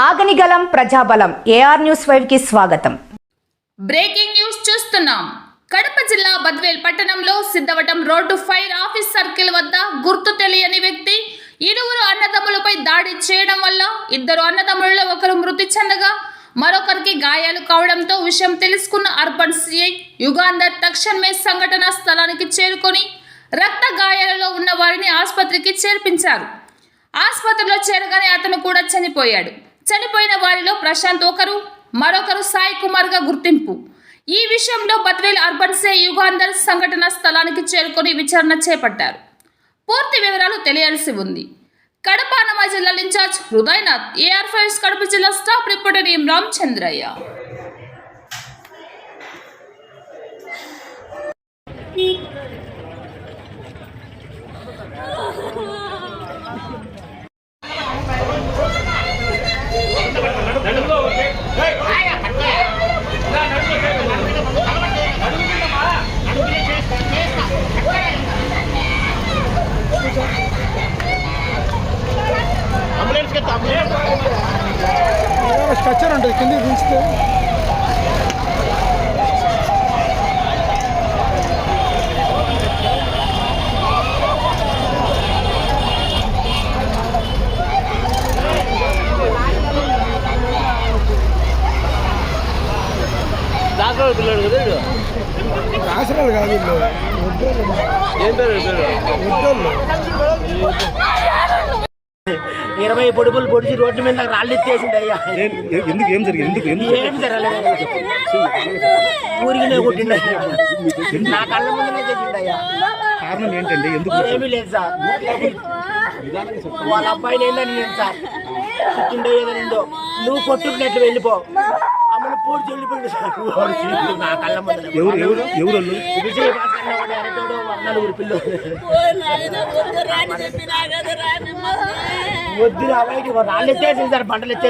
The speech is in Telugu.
ఆగనిగలం ప్రజాబలం ఏఆర్ న్యూస్ వైవ్కి స్వాగతం. బ్రేకింగ్ న్యూస్ చూస్తున్నాం. కడప జిల్లా బద్వేల్ పట్టణంలో Siddhavatam road fire office circle వద్ద గుర్తు తెలియని వ్యక్తి ఇరువురు అన్నదమ్ములపై దాడి చేయడం వల్ల ఇద్దరు అన్నదమ్ములలో ఒకరు మృతి చెందగా మరొకరికి గాయాలు కావడంతో విషయం తెలుసుకున్న అర్బన్ సిఐ యుగాంధర్ తక్షణమే సంఘటనా స్థలానికి చేరుకొని రక్త గాయాలలో ఉన్న వారిని ఆసుపత్రికి చేర్పించారు. ఆసుపత్రిలో చేరగానే అతను కూడా చనిపోయాడు. చనిపోయిన వారిలో ప్రశాంత్ ఒకరు మరొకరు సాయి కుమార్గా గుర్తింపు. ఈ విషయంలో బద్వేల్ అర్బన్ సే యుగాంధర్ సంఘటన స్థలానికి చేరుకొని విచారణ చేపట్టారు. పూర్తి వివరాలు తెలియాల్సి ఉంది. కడప అన్నమా జిల్లా incharge Hridayanath AR fives Kadapa జిల్లా staff reporter M Ramachandraiah. Structure ఉంటుంది కింద దించితే. డాక్టర్ పిల్లడు కదా ఏం పేరు ఇరవై పొడుపులు పొడిచి రోడ్డు మీద నాకు రాళ్ళు ఎత్తేసింది అయ్యా. ఎందుకు ఏం జరిగింది ఎందుకు ఎందుకు? ఏం జరగలేదు ఊరికినే కొట్టిండు. నా కళ్ళ ముందునే తెచ్చిండు అయ్యా. కారణం ఏంటండి? ఎందుకు ఏమీ లేదు సార్. వాళ్ళ అబ్బాయిని ఏందని నేను సార్? పుట్టిండో ఏదో రెండో. నువ్వు కొట్టుకున్నట్లు వెళ్ళిపో. అమ్మని పూడ్చి వెళ్ళిపోయింది సార్. నా కళ్ళ ముందు. ఎవరు ఎవరు ఎవరు వాళ్ళు విజయ భాస్కర్ నలుగురు పిల్లలు. వద్దు రా వాళ్ళు రాళ్ళు ఎత్తేసింది సార్ పంటలు ఎత్తేసి